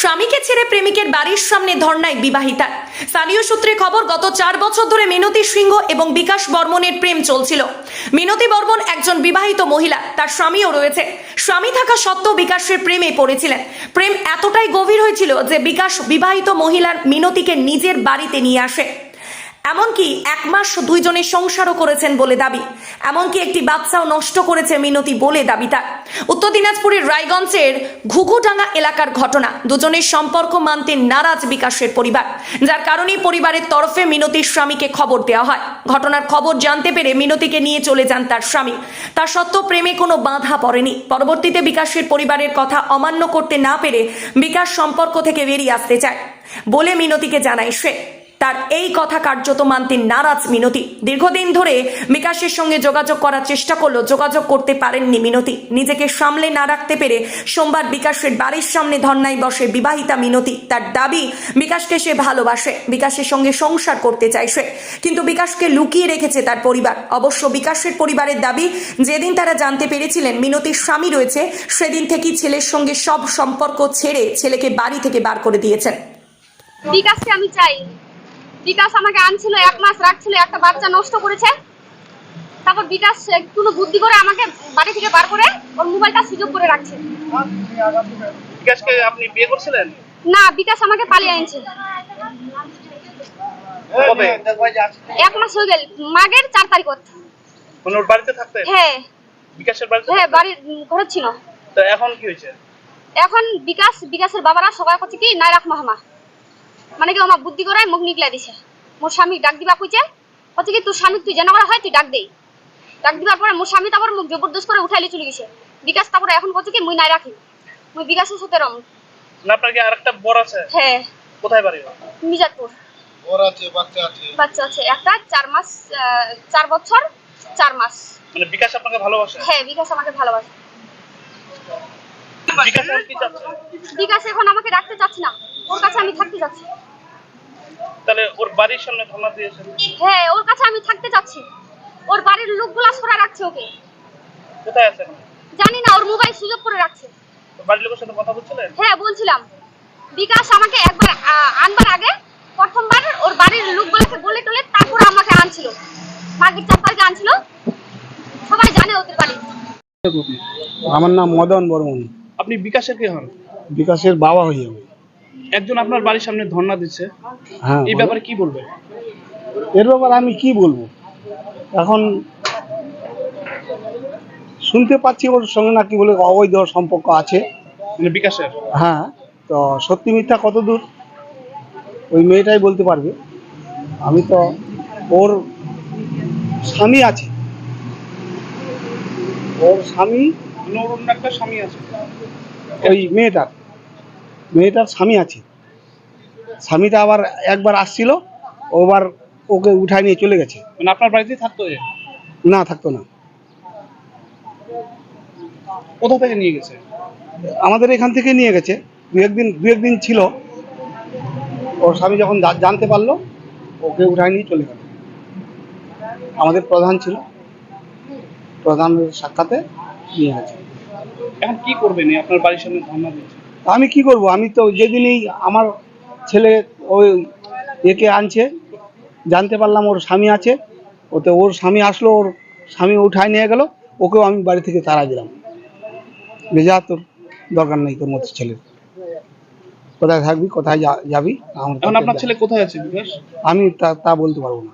স্বামীকে ছেড়ে প্রেমিকের বাড়ির সামনে ধর্নায় বিবাহিতা। স্থানীয় সূত্রে খবর, গত চার বছর ধরে মিনতি সিংহ এবং বিকাশ বর্মনের প্রেম চলছিল। মিনতি বর্মন একজন বিবাহিত মহিলা, তার স্বামীও রয়েছে। স্বামী থাকা সত্ত্বেও বিকাশের প্রেমে পড়েছিলেন। প্রেম এতটাই গভীর হয়েছিল যে বিকাশ বিবাহিত মহিলার মিনতিকে নিজের বাড়িতে নিয়ে আসে। এমনকি এক মাস দুইজনে সংসারও করেছেন বলে দাবি। এমনকি একটি বাচ্চাও নষ্ট করেছে মিনতি বলে দাবি তার উত্তর দিনাজপুরের রায়গঞ্জের ঘুঘুডাঙ্গা এলাকার ঘটনা। দুজনের সম্পর্ক মানতে নারাজ বিকাশের পরিবার। যার কারণেই পরিবারের তরফে মিনতির স্বামীকে খবর দেওয়া হয়। ঘটনার খবর জানতে পেরে মিনতিকে নিয়ে চলে যান তার স্বামী। তার সত্ত্বেও প্রেমে কোনো বাধা পড়েনি। পরবর্তীতে বিকাশের পরিবারের কথা অমান্য করতে না পেরে বিকাশ সম্পর্ক থেকে বেরিয়ে আসতে চায় বলে মিনতিকে জানায় সে। তার এই কথা কার্যত মানতে নারাজ মিনতি। দীর্ঘদিন ধরে বিকাশের সঙ্গে যোগাযোগ করার চেষ্টা করল যোগাযোগ করতে পারেননি মিনতি। নিজেকে সামলে না রাখতে পেরে সোমবার বিকাশের বাড়ির সামনে ধর্নায় বসে বিবাহিতা মিনতি। তার দাবি, বিকাশকে সে ভালোবাসে, বিকাশের সঙ্গে সংসার করতে সে। কিন্তু বিকাশকে লুকিয়ে রেখেছে তার পরিবার। অবশ্য বিকাশের পরিবারের দাবি, যেদিন তারা জানতে পেরেছিলেন মিনতির স্বামী রয়েছে, সেদিন থেকেই ছেলের সঙ্গে সব সম্পর্ক ছেড়ে ছেলেকে বাড়ি থেকে বার করে দিয়েছেন। বিকাশকে আমি চাই। বিকাশ আমাকে আনছিল এক মাস রাখছিল একটা বাচ্চা নষ্ট করেছে। তারপর বিকাশ কোনো বুদ্ধি করে আমাকে বাড়ি থেকে বার করে ওর মোবাইলটা সুযোগ করে রাখছে। বিকাশকে আপনি বিয়ে করছিলেন? না বিকাশ আমাকে পালিয়ে আনছে। এক মাস হয়ে গেল মাগের চার তারিখ মানে ওর বাড়িতে থাকতেন? হ্যাঁ। বিকাশের বাড়িতে হ্যাঁ বাড়ির ঘরে ছিল। তো এখন কি হয়েছে? এখন বিকাশ বিকাশের বাবারা সবাই করছে কি নাই রাখ মাহমা। মানে কি আমার বুদ্ধি করে মুখ নিকলাই দিছে। মোর স্বামী ডাক দিবা কইছে হচ্ছে কি তোর স্বামী তুই জানা করা হয় তুই ডাক দেই। ডাক দিবার পরে মোর স্বামী তারপর মুখ জবরদস্ত করে উঠাইলে চলে গেছে। বিকাশ তারপরে এখন করছে কি মুই নাই রাখি। মুই বিকাশের সাথে রম না আপনার কি আরেকটা বর আছে? হ্যাঁ। কোথায় বাড়ি? মির্জাপুর ওর আছে বাচ্চা আছে। বাচ্চা আছে। একটা চার মাস আহ, চার বছর চার মাস। মানে বিকাশ আপনাকে ভালোবাসে? হ্যাঁ বিকাশ আমাকে ভালোবাসে। বিকাশ এখন কি চাচ্ছে? বিকাশ এখন আমাকে রাখতে চাচ্ছি না। ওর কাছে আমি থাকতে চাচ্ছি তাহলে ওর বাড়ির সামনে ধর্ণা দিয়েছেন হ্যাঁ ওর কাছে আমি থাকতে চাচ্ছি ওর বাড়ির লোকগুলা সরা রাখছে ওকে। কোথায় আছেন জানি না ওর মোবাইল সুযোগ করে রাখছে। বাড়ির লোকের সাথে কথা বলছিলেন? হ্যাঁ বলছিলাম। বিকাশ আমাকে একবার আনবার আগে প্রথমবার ওর বাড়ির লোকগুলোকে বলে টলে তারপর আমাকে আনছিল। মার্কেট আনছিল। সবাই জানে ওদের বাড়ি। আমার নাম মদন বর্মন আপনি বিকাশের কে হন? বিকাশের বাবা হই আমি। একজন আপনার বাড়ির সামনে ধর্ণা দিচ্ছে। হ্যাঁ এই ব্যাপারে কি বলবেন এর ব্যাপারে আমি কি বলব? এখন শুনতে পাচ্ছি ওর সঙ্গে নাকি বলে অবৈধ সম্পর্ক আছে। মানে বিকাশের? হ্যাঁ তো সত্যি মিথ্যা কত দূর ওই মেয়েটাই বলতে পারবে। আমি তো ওর স্বামী আছে। ওর স্বামী অন্য একটা স্বামী আছে। ওই মেয়েটার। মেয়েটার স্বামী আছে। স্বামীটা আবার একবার আসছিল ওবার ওকে উঠায় নিয়ে চলে গেছে। মানে আপনার বাড়িতেই থাকতো এ? না থাকতো না। কোথা থেকে নিয়ে গেছে? আমাদের এখান থেকে নিয়ে গেছে। দু একদিন দু একদিন ছিল। ওর স্বামী যখন জা- জানতে পারল ওকে উঠায় নিয়ে চলে গেল। আমাদের প্রধান ছিল। প্রধানের সাক্ষাতে নিয়ে গেছে। এখন কি করবেন? এই আপনার বাড়ির সামনে ধর্ণা দিচ্ছে। আমি কি করব? আমি তো যেদিনই আমার ছেলে ওই একে আনছে জানতে পারলাম ওর স্বামী আছে ওতে ওর স্বামী আসলো ওর স্বামী উঠায় নিয়ে গেল ওকেও আমি বাড়ি থেকে তাড়া দিলাম। যে যা তোর দরকার নেই তোর মতো ছেলের। কোথায় থাকবি কোথায় যাবি আমার আপনার ছেলে কোথায় আছে বিকাশ? আমি তা তা বলতে পারব না।